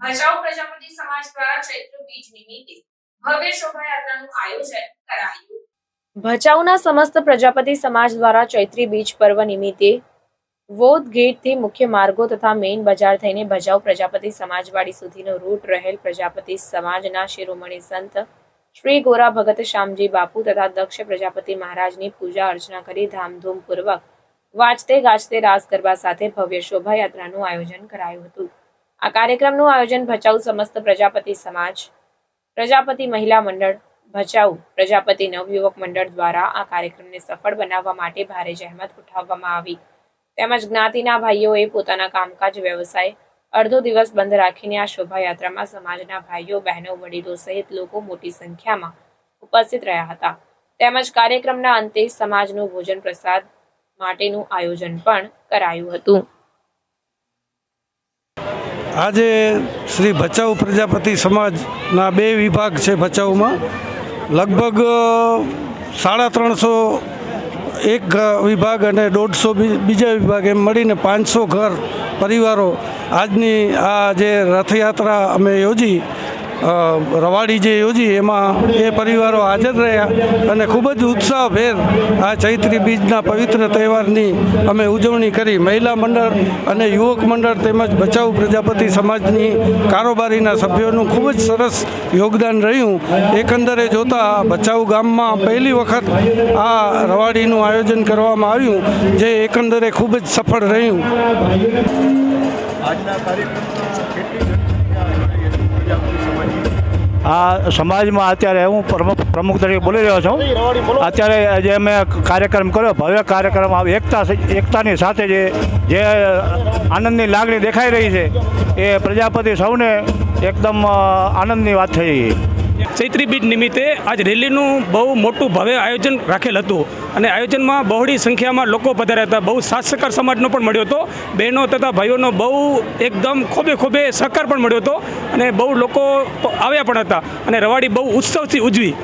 ભચાઉ પ્રજાપતિ સમાજ દ્વારા ચૈત્ર બીજ નિમિત્તે ભવ્ય શોભાયાત્રાનું આયોજન કરાયું. ભચાઉના સમસ્ત પ્રજાપતિ સમાજ દ્વારા ચૈત્રી બીજ પર્વ નિમિત્તે વોધ ગેટથી મુખ્ય માર્ગો તથા મેઇન બજાર થઈને ભજાઉ પ્રજાપતિ સમાજવાડી સુધીનો રૂટ રહેલ પ્રજાપતિ સમાજના શિરોમણી સંત શ્રી ગોરા ભગત શ્યામજી બાપુ તથા દક્ષ પ્રજાપતિ મહારાજની પૂજા અર્ચના કરી ધામધૂમપૂર્વક વાંચતે ગાજતે રાસ ગરબા સાથે ભવ્ય શોભાયાત્રાનું આયોજન કરાયું હતું. આ કાર્યક્રમનું આયોજન ભચાઉ સમસ્ત પ્રજાપતિ સમાજ, પ્રજાપતિ મહિલા મંડળ, ભચાઉ પ્રજાપતિ નવયુવક મંડળ દ્વારા આ કાર્યક્રમને સફળ બનાવવા માટે ભારે જહેમત ઉઠાવવામાં આવી. તેમજ જ્ઞાતિના ભાઈઓએ પોતાના કામકાજ, વ્યવસાય અડધો દિવસ બંધ રાખીને આ શોભાયાત્રામાં સમાજના ભાઈઓ, બહેનો, વડીલો સહિત લોકો મોટી સંખ્યામાં ઉપસ્થિત રહ્યા હતા. તેમજ કાર્યક્રમના અંતે સમાજનું ભોજન પ્રસાદ માટેનું આયોજન પણ કરાયું હતું. આજે શ્રી ભચાઉ પ્રજાપતિ સમાજના બે વિભાગ છે ભચાઉમાં. લગભગ સાડા ત્રણસો એક વિભાગ અને દોઢસો બીજા વિભાગ એમ મળીને પાંચસો ઘર પરિવારો આજની આ જે રથયાત્રા અમે યોજી રવાડી જે યોજી, એમાં એ પરિવારો હાજર રહ્યા અને ખૂબ જ ઉત્સાહભેર આ ચૈત્રી બીજના પવિત્ર તહેવારની અમે ઉજવણી કરી. મહિલા મંડળ અને યુવક મંડળ તેમજ બચાવ પ્રજાપતિ સમાજની કારોબારીના સભ્યોનું ખૂબ જ સરસ યોગદાન રહ્યું. એકંદરે જોતા ભચાઉ ગામમાં પહેલી વખત આ રવાડીનું આયોજન કરવામાં આવ્યું, જે એકંદરે ખૂબ જ સફળ રહ્યું. આજના કાર્યક્રમમાં આ સમાજમાં અત્યારે હું પ્રમુખ તરીકે બોલી રહ્યો છું. અત્યારે જે મેં કાર્યક્રમ કર્યો, ભવ્ય કાર્યક્રમ એકતા એકતાની સાથે જે જે આનંદની લાગણી દેખાઈ રહી છે, એ પ્રજાપતિ સૌને એકદમ આનંદની વાત થઈ. ચૈત્રી બીજ નિમિત્તે આજ રેલીનું બહુ મોટું ભવ્ય આયોજન રાખેલ હતું. અને આયોજનમાં બહોળી સંખ્યામાં લોકો પધાર્યા હતા. બહુ સાત સહકાર સમાજનો પણ મળ્યો હતો. બહેનો તથા ભાઈઓનો બહુ એકદમ ખોબે ખોબે સહકાર પણ મળ્યો હતો. અને બહુ લોકો આવ્યા પણ હતા. અને રવાડી બહુ ઉત્સવથી ઉજવી.